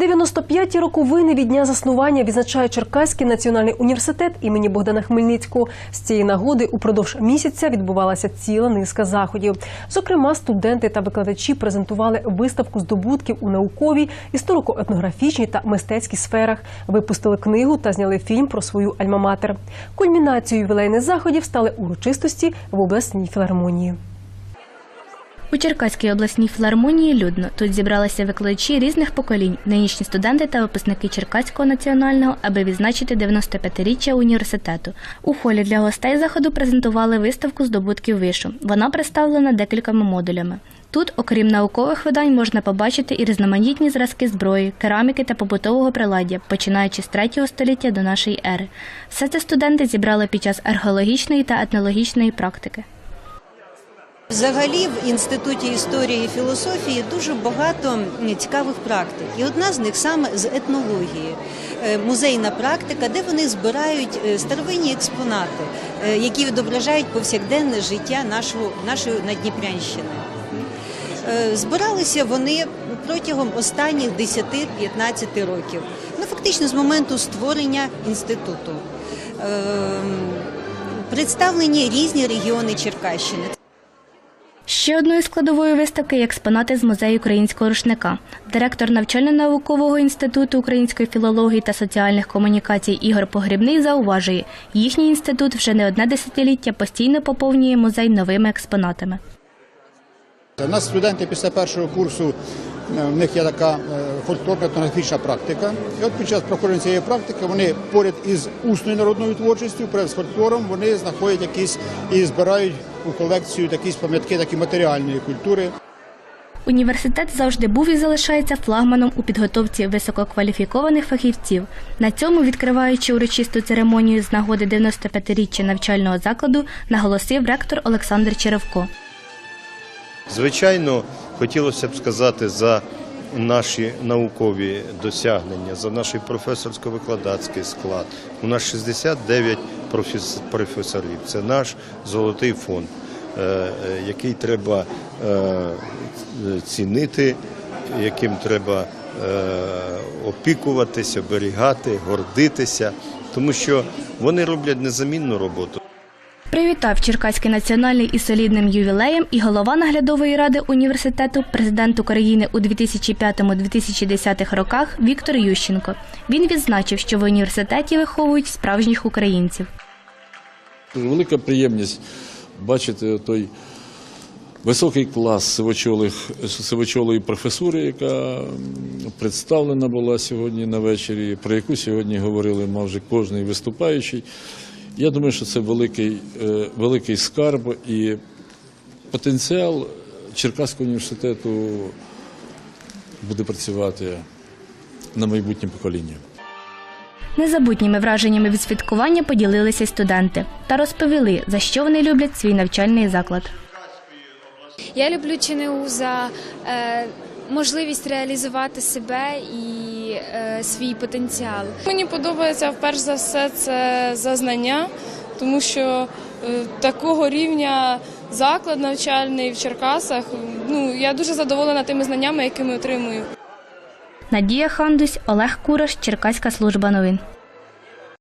95-ті роковини від дня заснування відзначає Черкаський національний університет імені Богдана Хмельницького. З цієї нагоди упродовж місяця відбувалася ціла низка заходів. Зокрема, студенти та викладачі презентували виставку здобутків у науковій, історико-етнографічній та мистецькій сферах, випустили книгу та зняли фільм про свою альма-матер. Кульмінацією ювілейних заходів стали урочистості в обласній філармонії. У Черкаській обласній філармонії людно. Тут зібралися викладачі різних поколінь, нинішні студенти та випускники Черкаського національного, аби відзначити 95-річчя університету. У холі для гостей заходу презентували виставку здобутків вишу. Вона представлена декількома модулями. Тут, окрім наукових видань, можна побачити і різноманітні зразки зброї, кераміки та побутового приладдя, починаючи з 3 століття до нашої ери. Все це студенти зібрали під час археологічної та етнологічної практики. Взагалі в інституті історії і філософії дуже багато цікавих практик, і одна з них саме з етнології, Е, музейна практика, де вони збирають е, старовинні експонати, е, які відображають повсякденне життя нашої Надніпрянщини. Збиралися вони протягом останніх 10-15 років, ну фактично з моменту створення інституту. Ем, Представлені різні регіони Черкащини. Ще одною складовою виставки є експонати з музею українського рушника. Директор навчально-наукового інституту української філології та соціальних комунікацій Ігор Погрібний зауважує, їхній інститут вже не одне десятиліття постійно поповнює музей новими експонатами. У нас студенти після першого курсу в них є така е, фольклорна етнографічна практика. І от під час проходження цієї практики вони поряд із усною народною творчістю, поряд з фольклором, вони знаходять якісь і збирають у колекцію якісь пам'ятки такі матеріальної культури. Університет завжди був і залишається флагманом у підготовці висококваліфікованих фахівців. На цьому, відкриваючи урочисту церемонію з нагоди 95-річчя навчального закладу, наголосив ректор Олександр Черевко. Звичайно, хотілося б сказати за наші наукові досягнення, за наш професорсько-викладацький склад. У нас 69 професорів. Це наш золотий фонд, е, е, який треба е, цінити, яким треба опікуватись, оберігати, гордитися, тому що вони роблять незамінну роботу. Привітав Черкаський національний із солідним ювілеєм і голова наглядової ради університету, президент України у 2005-2010 роках Віктор Ющенко. Він відзначив, що в університеті виховують справжніх українців. Велика приємність бачити той високий клас сивочолої професури, яка представлена була сьогодні на вечорі, про яку сьогодні говорили майже кожний виступаючий. Я думаю, що це великий, е, великий скарб і потенціал Черкаського університету буде працювати на майбутнє покоління. Незабутніми враженнями від святкування поділилися студенти та розповіли, за що вони люблять свій навчальний заклад. Я люблю ЧНУ за е, можливість реалізувати себе і е, свій потенціал. Мені подобається перш за все це зазнання, тому що е, такого рівня заклад навчальний в Черкасах. Ну я дуже задоволена тими знаннями, якими отримую. Надія Хандусь, Олег Кураш, Черкаська служба новин.